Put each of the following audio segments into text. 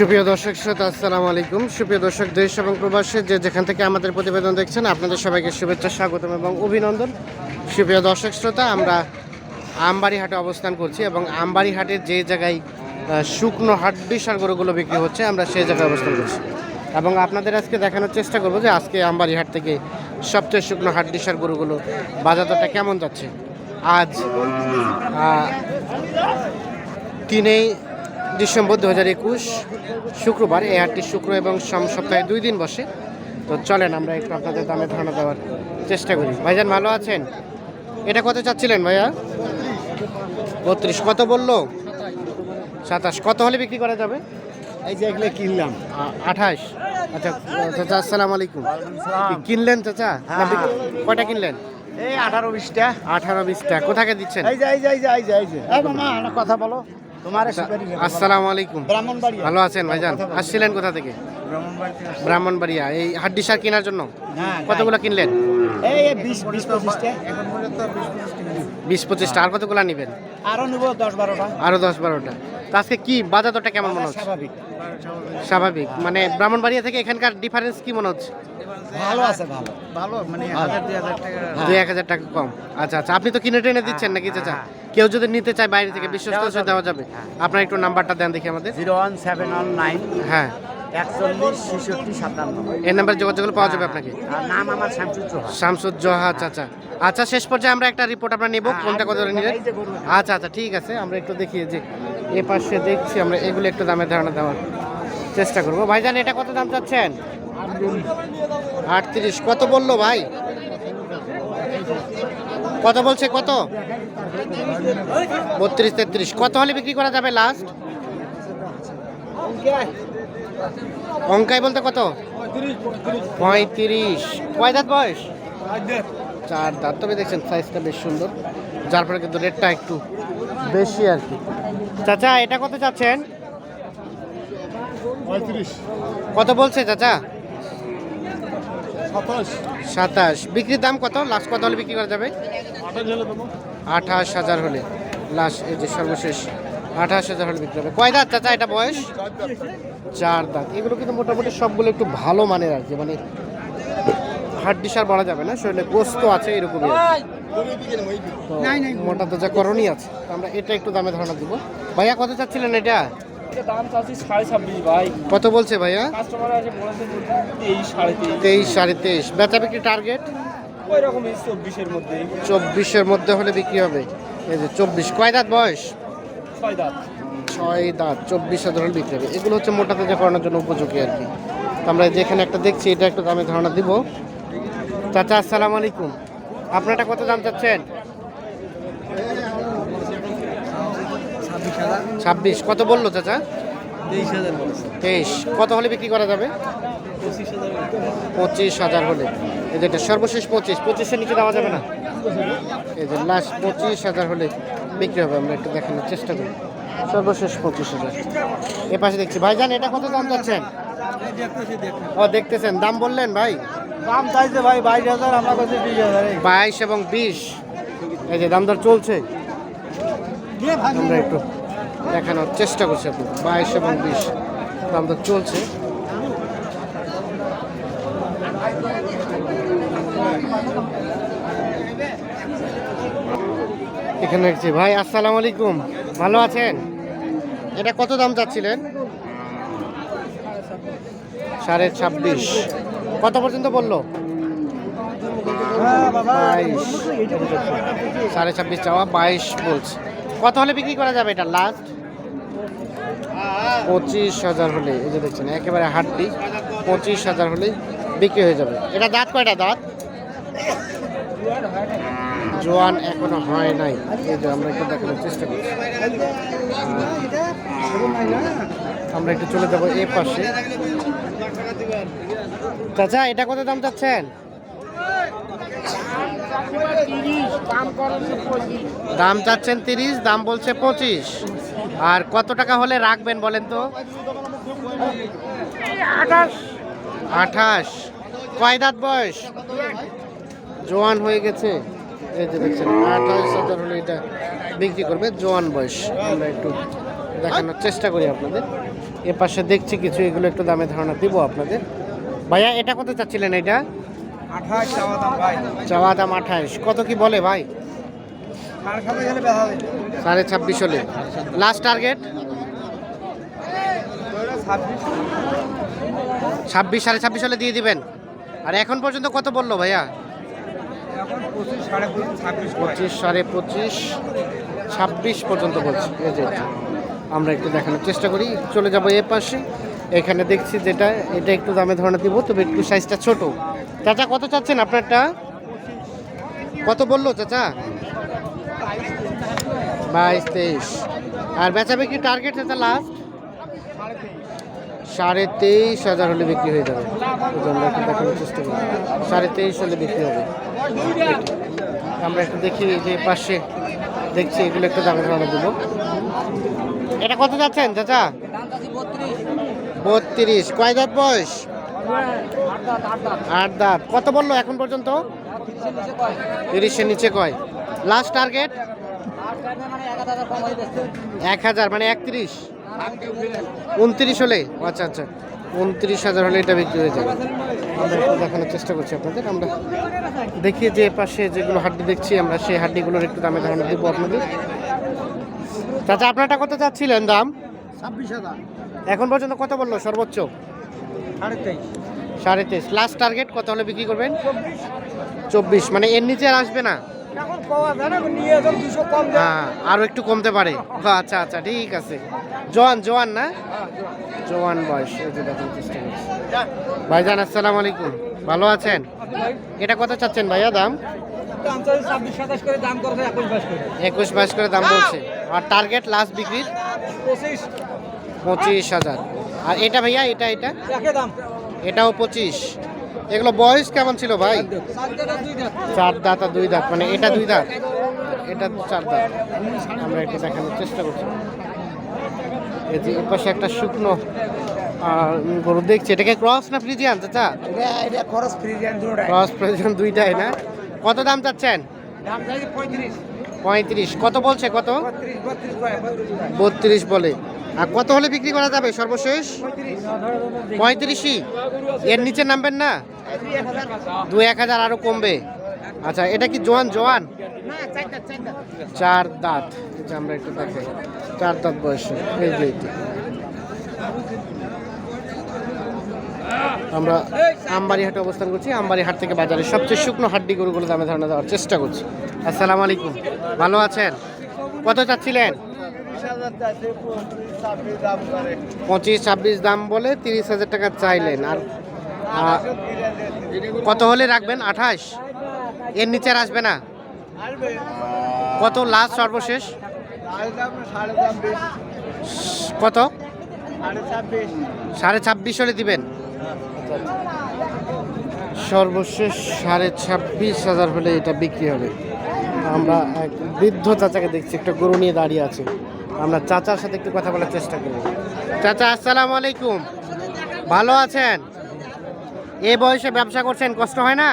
সুপ্রিয় দর্শক শ্রোতা, আসসালামু আলাইকুম। সুপ্রিয় দর্শক, দেশ এবং প্রবাসে যে যেখান থেকে আমাদের প্রতিবেদন দেখছেন, আপনাদের সবাইকে শুভেচ্ছা, স্বাগতম এবং অভিনন্দন। সুপ্রিয় দর্শক শ্রোতা, আমরা আমবাড়ি হাটে অবস্থান করছি এবং আমবাড়ি হাটের যে জায়গায় শুকনো হাড্ডি সার গরুগুলো বিক্রি হচ্ছে, আমরা সেই জায়গায় অবস্থান করছি। এবং আপনাদের আজকে দেখানোর চেষ্টা করব যে আজকে আমবাড়ি হাট থেকে সবচেয়ে শুকনো হাড্ডি সার গরুগুলো বাজারটা কেমন যাচ্ছে? আজ তিনই ডিসেম্বর দু হাজার একুশ শুক্রবার এই হাটটি শুক্র এবং সোম সপ্তাহে দুই দিন বসে। তো চলেন আমরা একটু আপনাদের দামে ধারণা দেওয়ার চেষ্টা করি। ভাইজান ভালো আছেন? এটা কত চাচ্ছিলেন ভাইয়া? বত্রিশ। কত বলল? সাতাশ। কত হলে বিক্রি করা যাবে? এই যে এগুলো কিনলাম। আঠাশ। আচ্ছা চাচা আসসালামু আলাইকুম। কিনলেন চাচা? না কয়টা কিনলেন? এই আঠারো বিশটা। আঠারো বিশটা। কোথাকে দিচ্ছেন? এই যে এই যে এই যে এই যে কথা বলো। আসসালামু আলাইকুম। ভালো আছেন ভাইজান? আসছিলেন কোথা থেকে? ব্রাহ্মণবাড়িয়া। এই হাড্ডি সার কেনার জন্য? কতগুলো কিনলেন? এই এই বিশ বিশ পঁচিশটা বিশ পঁচিশটা। আর কতগুলো নেবেন? আরও নিবো দশ বারোটা। আরও দশ বারোটা। তো আজকে কি বাজার দরটা কেমন মনে হচ্ছে? স্বাভাবিক। স্বাভাবিক। মানে ব্রাহ্মণবাড়িয়া থেকে এখানকার ডিফারেন্স কি মনে হচ্ছে? ভালো আছে ভালো। ভালো মানে দুই এক হাজার টাকা কম। আচ্ছা আচ্ছা। আপনি তো কিনে টেনে দিচ্ছেন নাকি চাচা? কেউ যদি নিতে চায় বাইরে থেকে বিশ্বস্ত দেওয়া যাবে। আপনার একটু নাম্বারটা দেন দেখি আমাদের। Zero one seven one nine হ্যাঁ। একচল্লিশ ছেষট্টি সাতান্ন। এই নাম্বার যোগাযোগ করলে পাওয়া যাবে আপনাকে? নাম আমার শামসুজ্জোহা শামসুজ্জোহা চাচা আচ্ছা শেষ পর্যায়ে আমরা একটা রিপোর্ট আমরা নেব। কোনটা কত গরু। আচ্ছা আচ্ছা ঠিক আছে। আমরা একটু দেখি যে এ পাশে দেখছি আমরা এগুলো একটু দামের ধারণা দেওয়ার চেষ্টা করব। ভাইজান এটা কত দাম চাচ্ছেন? আটত্রিশ। কত বলল ভাই? কত বলছে কত? বত্রিশ তেত্রিশ। কত হলে বিক্রি করা যাবে লাস্ট অঙ্কাই বলতে কত? পঁয়ত্রিশ। কয় দাঁত বয়স? চার দাঁত। তবে দেখছেন সাইজটা বেশ সুন্দর। যার ফলে কিন্তু রেটটা একটু বেশি আর কি। চাচা এটা কত চাচ্ছেন? কত বলছে চাচা? সাতাশ। বিক্রির দাম কত? লাস্ট কত হলে বিক্রি করা যাবে? আঠাশ হাজার হলে। লাস্ট এই যে সর্বশেষ আঠাশ হাজার হলে বিক্রি হবে। কয় দাঁত চাচা এটা বয়স? চার দাঁত। এগুলো কিন্তু মোটামুটি সবগুলো একটু ভালো মানের আর কি মানে হাড্ডি সার বলা যাবে না শরীরে গোস্ত আছে এরকমই মোটা তো যা করণই আছে আমরা এটা একটু দামে ধারণা দিব। ভাইয়া কত চাচ্ছিলেন এটা? এটা দাম চাচ্ছি সাড়ে ছাব্বিশ ভাই। কত বলছে ভাইয়া? আছে তেইশ সাড়ে তেইশ। বেচা বিক্রি টার্গেট চব্বিশের মধ্যে। চব্বিশের মধ্যে হলে বিক্রি হবে। এই যে চব্বিশ। কয় দাঁত বয়স? ছয় দাঁত। ছয় দাঁত চব্বিশ হাজার হলে বিক্রি হবে এগুলো হচ্ছে মোটা তাজা করানোর জন্য উপযোগী আর কি। তো আমরা যেখানে একটা দেখছি এটা একটু দামে ধারণা দিব। চাচা আসসালামু আলাইকুম। আপনারটা কত দাম চাচ্ছেন? ছাব্বিশ কত বলল চাচা? তেইশ কত হলে বিক্রি করা যাবে? পঁচিশ হাজার পঁচিশ হাজার হলে। এই যেটা সর্বশেষ পঁচিশ। পঁচিশের নিচে দেওয়া যাবে না? এই যে লাস্ট পঁচিশ হাজার হলে বিক্রি হবে। আমরা একটু দেখানোর চেষ্টা করি। সর্বশেষ পঁচিশ হাজার। এ পাশে দেখছি। ভাইজান এটা কত দাম যাচ্ছেন ও দেখতেছেন। দাম বললেন ভাই? দাম চাইছে ভাই বাইশ হাজার আমরা কাছে বিশ হাজার বাইশ এবং বিশ। এই যে দাম দর চলছে? আমরা একটু দেখানোর চেষ্টা করছি আপনি বাইশ এবং বিশ দাম দর চলছে। এখানে দেখছি। ভাই আসসালামু আলাইকুম। ভালো আছেন? এটা কত দাম চাচ্ছিলেন? সাড়ে ছাব্বিশ। কত পর্যন্ত বলল? বাইশ। সাড়ে ছাব্বিশ চাওয়া, বাইশ বলছে। কত হলে বিক্রি করা যাবে এটা? লাস্ট পঁচিশ হাজার হলে, এই যে দেখছেন, একেবারে হাড্ডি। পঁচিশ হাজার হলেই বিক্রি হয়ে যাবে। এটা দাঁত কয়টা দাঁত? জোয়ান এখনও হয় নাই। এই যে আমরা একটু দেখানোর চেষ্টা করছি। আমরা একটু চলে যাব এ পাশে। চাচা এটা কত দাম চাচ্ছেন? দাম চাচ্ছেন তিরিশ দাম বলছে পঁচিশ। আর কত টাকা হলে রাখবেন বলেন তো? আঠাশ। কয় দাঁত বয়স? জোয়ান হয়ে গেছে। এই যে দেখছেন আঠাশ হাজার হলে এটা বিক্রি করবে জোয়ান বয়স। আমরা একটু দেখানোর চেষ্টা করি আপনাদের। এ পাশে দেখছি কিছু এগুলো একটু দামে ধারণা দিব আপনাদের। ভাইয়া এটা কত চাচ্ছিলেন এটা? চাওয়া দাম আঠাইশ কত কি বলে ভাই? সাড়ে ছাব্বিশ হলে লাস্ট টার্গেট ছাব্বিশ সাড়ে ছাব্বিশ হলে দিয়ে দিবেন। আর এখন পর্যন্ত কত বলল ভাইয়া? পঁচিশ সাড়ে পঁচিশ, ছাব্বিশ পর্যন্ত বলছি। এই যে আমরা একটু দেখানোর চেষ্টা করি। চলে যাব এ পাশে। এখানে দেখছি যেটা, এটা একটু দামে ধারণা দিব, তবে একটু সাইজটা ছোট। চাচা, কত চাচ্ছেন আপনারটা? কত বলল চাচা? বাইশ তেইশ। আর বেচাবে কি টার্গেট চাচা লাস্ট সাড়ে তেইশ হাজার হলে বিক্রি হয়ে যাবে। দেখানোর চেষ্টা করি। সাড়ে তেইশ হলে বিক্রি হবে। আমরা একটু দেখি যে পাশে দেখছি, এগুলো একটু দামে ধারণা দেবো। এটা কত যাচ্ছেন, চাচা? বত্রিশ। কয় দাঁত বয়স? আট দাঁত। কত বলল এখন পর্যন্ত? তিরিশের নিচে কয়? লাস্ট টার্গেট এক হাজার মানে একত্রিশ। উনত্রিশ হলে? আচ্ছা আচ্ছা। উনত্রিশ হাজার হলে এটা বিক্রি হয়ে যাবে। আমরা একটু দেখানোর চেষ্টা করছি আপনাদের। আমরা দেখি যে পাশে যেগুলো হাড্ডি দেখছি আমরা সেই হাড্ডিগুলোর একটু দামে ধারণা দেবো আপনাদের। চাচা আপনারটা কত চাচ্ছিলেন দাম? ছাব্বিশ হাজার। এখন পর্যন্ত কত বলল সর্বোচ্চ? সাড়ে তেইশ। সাড়ে তেইশ। লাস্ট টার্গেট কত হলে বিক্রি করবেন? চব্বিশ। মানে এর নিচে আর আসবে না? হ্যাঁ আরও একটু কমতে পারে। আচ্ছা আচ্ছা ঠিক আছে। জোয়ান জোয়ান না? জোয়ান বয়স ভাইজান আসসালামু আলাইকুম। ভালো আছেন? এটা কত চাচ্ছেন ভাইয়া দাম? একুশ বাইশ করে। দাম বলছে। আর টার্গেট লাস্ট বিক্রির? পঁচিশ। হাজার। আর এটা ভাইয়া এটা এটা? দাম। এটাও পঁচিশ। এগুলো বয়স কেমন ছিল ভাই? চার দাঁত আর দুই দাঁত মানে এটা দুই দাঁত? এটা চার দাঁত। আমরা একটু দেখানোর চেষ্টা করছি। এই যে পাশে একটা শুকনো গরু দেখছি। এটাকে ক্রস না ফ্রিজিয়ান চাচা? ক্রস প্রয়োজন দুইটাই না? কত দাম চাচ্ছেন? পঁয়ত্রিশ। কত বলছে কত? বত্রিশ বলে। আর কত হলে বিক্রি করা যাবে সর্বশেষ? পঁয়ত্রিশই। এর নিচে নামবেন না? দু এক হাজার আরও কমবে। আচ্ছা এটা কি জোয়ান? জোয়ান? চার দাঁত আমরা একটু দেখাই চার দাঁত বয়সে। এই যে আমরা আমবাড়ি হাটে অবস্থান করছি। আমবাড়ি হাট থেকে বাজারে সবচেয়ে শুকনো হাড্ডি গরুগুলো দামে ধারণা দেওয়ার চেষ্টা করছি। আসসালামু আলাইকুম। ভালো আছেন? কত চাচ্ছিলেন? পঁচিশ ছাব্বিশ দাম বলে তিরিশ হাজার টাকা চাইলেন। আর কত হলে রাখবেন? আঠাশ? এর নিচে আসবে না? কত লাস্ট সর্বশেষ? কত? সাড়ে ছাব্বিশ হলে দিবেন। সর্বশেষ সাড়ে ছাব্বিশ হাজার হলে এটা বিক্রি হবে। আমরা এক বৃদ্ধ চাচাকে দেখছি, একটা গরু নিয়ে দাঁড়িয়ে আছে। আমরা চাচার সাথে একটু কথা বলার চেষ্টা করব চাচা, আসসালামু আলাইকুম। ভালো আছেন? এ বয়সে ব্যবসা করছেন, কষ্ট হয় না?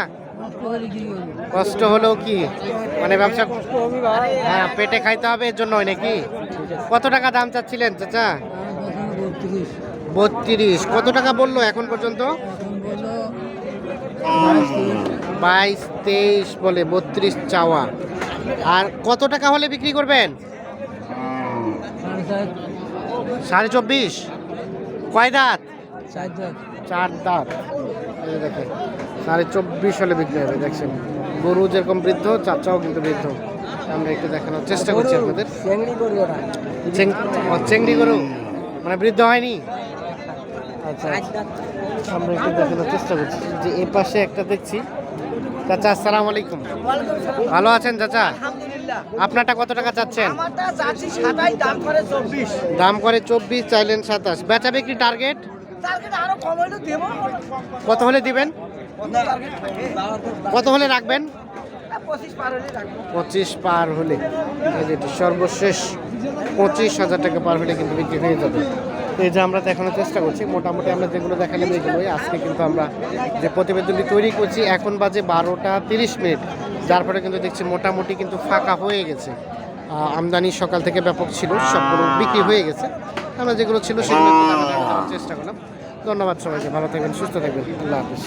কষ্ট হলেও কি? মানে ব্যবসা হ্যাঁ পেটে খাইতে হবে এর জন্য হয় নাকি? কত টাকা দাম চাচ্ছিলেন, চাচা? বত্রিশ। কত টাকা বলল এখন পর্যন্ত? বাইশ, তেইশ বলে বত্রিশ চাওয়া। আর কত টাকা হলে বিক্রি করবেন? সাড়ে চব্বিশ? কয় দাঁত? চার দাঁত। যে দেখেন সাড়ে চব্বিশ হলে বিক্রি হবে দেখছেন। গরু যেরকম বৃদ্ধ চাচাও কিন্তু বৃদ্ধ। আমরা একটু দেখানোর চেষ্টা করছি আপনাদের। চেংড়ি গরু মানে বৃদ্ধ হয়নি? আচ্ছা। আমরা একটু দেখানোর চেষ্টা করছি। যে এ পাশে একটা দেখছি। চাচা আসসালামু আলাইকুম। ভালো আছেন চাচা? আপনারটা কত টাকা চাচ্ছেন? আমারটা চাচ্ছি সাতাই দাম করে চব্বিশ। দাম করে চব্বিশ চাইলেন সাতাশ। বেচা বিক্রি টার্গেট? টার্গেট আরও কম হইলে দেবো। কত হলে দিবেন? কত হলে রাখবেন? পঁচিশ পার হলে রাখব। পঁচিশ পার হলে। এই যেটি সর্বশেষ পঁচিশ হাজার টাকা পার হলে কিন্তু বিক্রি হয়ে যাবে। এই যে আমরা দেখানোর চেষ্টা করছি মোটামুটি আমরা যেগুলো দেখালাম এগুলোই। আজকে কিন্তু আমরা যে প্রতিবেদনটি তৈরি করছি এখন বাজে বারোটা তিরিশ মিনিট। যার ফলে কিন্তু দেখছি মোটামুটি কিন্তু ফাঁকা হয়ে গেছে। আমদানি সকাল থেকে ব্যাপক ছিল, সবগুলো বিক্রি হয়ে গেছে। আমরা যেগুলো ছিল সেগুলো চেষ্টা করলাম। ধন্যবাদ সবাইকে, ভালো থাকবেন, সুস্থ থাকবেন। আল্লাহ হাফিজ।